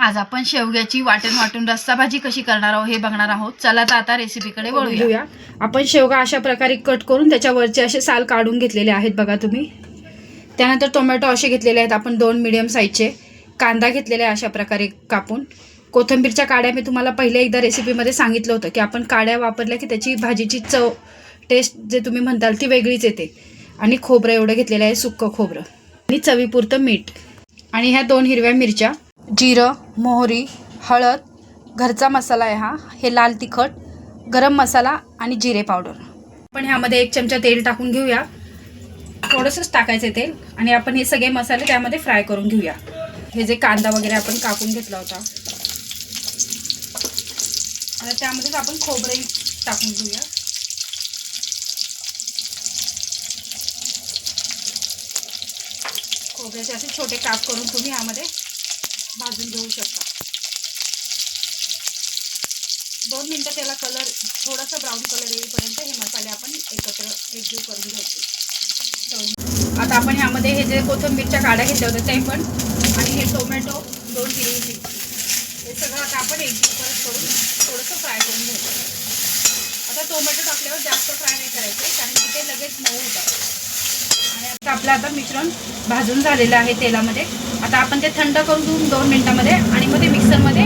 आज आपण शेवग्याची वाटण वाटून रस्सा भाजी कशी करणार आहोत हे बघणार आहोत. चला तर आता रेसिपीकडे वळूया. आपण शेवगा अशा प्रकारे कट करून त्याच्यावरचे असे साल काढून घेतलेले आहेत बघा तुम्ही. त्यानंतर टोमॅटो असे घेतलेले आहेत आपण दोन मिडियम साईजचे कांदा घेतलेला आहे अशा प्रकारे कापून. कोथिंबीरच्या काड्या मी तुम्हाला पहिल्या एकदा रेसिपीमध्ये सांगितलं होतं की आपण काड्या वापरल्या की त्याची भाजीची चव टेस्ट जे तुम्ही म्हणताल ती वेगळीच येते. आणि खोबरं एवढं घेतलेलं आहे सुक्कं खोबरं. आणि चवीपुरतं मीठ. आणि ह्या दोन हिरव्या मिरच्या. जिरं मोहरी हळद घरचा मसाला आहे हा. हे लाल तिखट गरम मसाला आणि जिरे पावडर. आपण ह्यामध्ये एक चमचा तेल टाकून घेऊया. थोडंसंच टाकायचं तेल आणि आपण हे सगळे मसाले त्यामध्ये फ्राय करून घेऊया. हे जे कांदा वगैरे आपण कापून घेतला होता. आणि त्यामध्येच आपण खोबरंही टाकून घेऊया. खोबऱ्याचे असे छोटे काप करून तुम्ही यामध्ये भाजून घेऊ शकता. दोन मिनटं त्याला कलर थोडासा ब्राऊन कलर येईपर्यंत हे मसाले आपण एकत्र एकजीव करून घ्यायचे. आता आपण ह्यामध्ये हे जे कोथिंबीरच्या काड्या घेतल्या होत्या ते पण आणि हे टोमॅटो दोन हिरवी मिरची. हे सगळं आता आपण एकजीव परत करून थोडंसं फ्राय करून घ्यायचं आता टोमॅटो टाकल्यावर जास्त फ्राय नाही करायचे कारण की ते लगेच मऊ होतात. आणि आता आपलं आता मिश्रण भाजून झालेलं आहे तेलामध्ये. आता आपण ते थंड करून घेऊन दोन मिनिटामध्ये आणि मग मध्ये मिक्सरमध्ये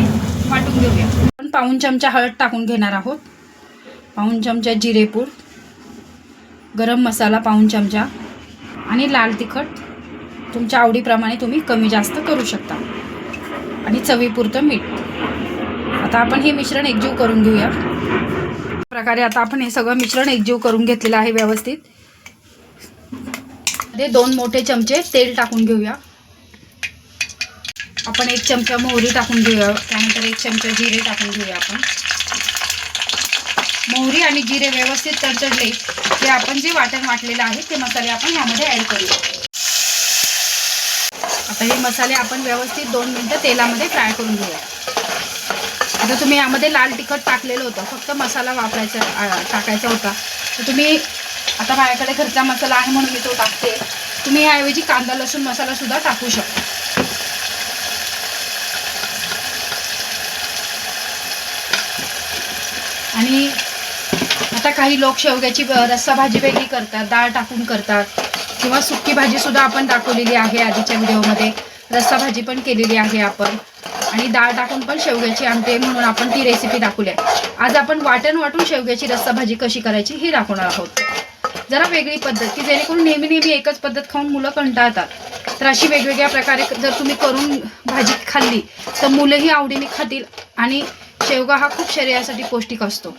वाटून घेऊया. आपण पाऊन चमचा हळद टाकून घेणार आहोत. पाऊन चमचा जिरेपूड गरम मसाला पाऊन चमचा आणि लाल तिखट. तुमच्या आवडीप्रमाणे तुम्ही कमी जास्त करू शकता. आणि चवीपुरतं मीठ. आता आपण हे मिश्रण एकजीव करून घेऊया. प्रकारे आता आपण हे सगळं मिश्रण एकजीव करून घेतलेलं आहे व्यवस्थित. मध्ये दोन मोठे चमचे तेल टाकून घेऊया. आपण एक चमचा मोहरी टाकून घेऊया. त्यानंतर एक चमचा जिरे टाकून घेऊया आपण. मोहरी आणि जिरे व्यवस्थित तडतडले की आपण जे वाटण वाटलेलं आहे ते मसाले आपण यामध्ये ॲड करूया आता हे मसाले आपण व्यवस्थित दोन मिनटं तेलामध्ये फ्राय करून घेऊया. आता तुम्ही यामध्ये लाल तिखट टाकलेलं होतं. फक्त मसाला वापरायचा टाकायचा होता. तर तुम्ही आता माझ्याकडे घरचा मसाला आहे म्हणून मी तो टाकते. तुम्ही याऐवजी कांदा लसूण मसाला सुद्धा टाकू शकता. आणि आता काही लोक शेवग्याची रस्सा भाजी वेगळी करतात डाळ टाकून करतात. किंवा सुकी भाजी सुद्धा आपण दाखवलेली आहे आधीच्या व्हिडिओमध्ये. रस्सा भाजी पण केलेली आहे आपण. आणि डाळ टाकून पण शेवग्याची आमटे म्हणून आपण ती रेसिपी दाखवली आहे. आज आपण वाटण वाटून शेवग्याची रस्सा भाजी कशी करायची ही दाखवणार आहोत. जरा वेगळी पद्धत की जेणेकरून नेहमी नेहमी एकच पद्धत खाऊन मुलं कंटाळतात. तर अशी वेगवेगळ्या प्रकारे जर तुम्ही करून भाजी खाल्ली तर मुलंही आवडीने खातील आणि शेवगा हा खूप शरीरासाठी पौष्टिक असतो.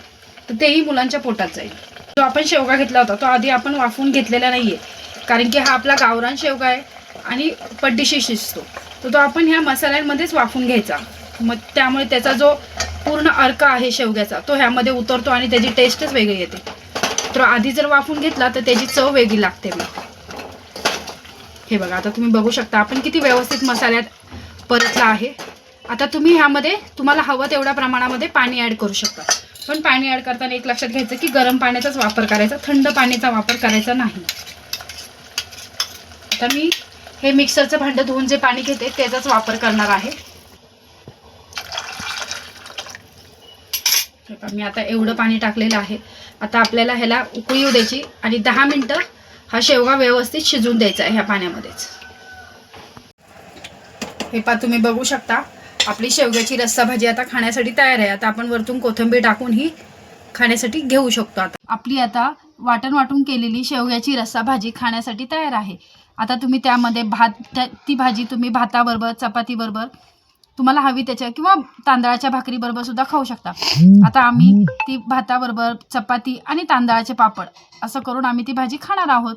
तर तेही मुलांच्या पोटात जाईल. जो आपण शेवगा घेतला होता तो आधी आपण वाफवून घेतलेला नाहीये. कारण की हा आपला गावरान शेवगा आहे आणि पड्डीशी शिजतो. तर तो आपण ह्या मसाल्यांमध्येच वाफून घ्यायचा. मग त्यामुळे त्याचा जो पूर्ण अर्क आहे शेवग्याचा तो ह्यामध्ये उतरतो आणि त्याची टेस्टच वेगळी येते. तर आधी जर वाफून घेतला तर त्याची चव वेगळी लागते मग हे बघा आता तुम्ही बघू शकता आपण किती व्यवस्थित मसाल्यात परतला आहे. आता तुम्ही ह्यामध्ये तुम्हाला हवं तेवढ्या प्रमाणामध्ये पाणी ॲड करू शकता. पण पाणी ॲड करताना एक लक्षात घ्यायचं की गरम पाण्याचाच वापर करायचा थंड पाण्याचा वापर करायचा नाही. आता मी हे मिक्सरचं भांडं धुवून जे पाणी घेते त्याचाच वापर करणार आहे हे पहा, मी आता एवढं पाणी टाकलेलं आहे. आता आपल्याला ह्याला उकळी येऊ द्यायची आणि दहा मिनटं हा शेवगा व्यवस्थित शिजून द्यायचा आहे ह्या पाण्यामध्येच. हे पा तुम्ही बघू शकता आपली शेवग्याची रस्सा भाजी आता खाण्यासाठी तयार आहे. आता आपण वरतून कोथिंबीर टाकून ही खाण्यासाठी घेऊ शकतो आता. आपली आता वाटण वाटून केलेली शेवग्याची रस्सा भाजी खाण्यासाठी तयार आहे. आता तुम्ही त्यामध्ये भात ती भाजी तुम्ही भाताबरोबर चपातीबरोबर तुम्हाला हवी त्याच्या किंवा तांदळाच्या भाकरीबरोबर सुद्धा खाऊ शकता. आता आम्ही ती भाताबरोबर चपाती आणि तांदळाचे पापड असं करून आम्ही ती भाजी खाणार आहोत.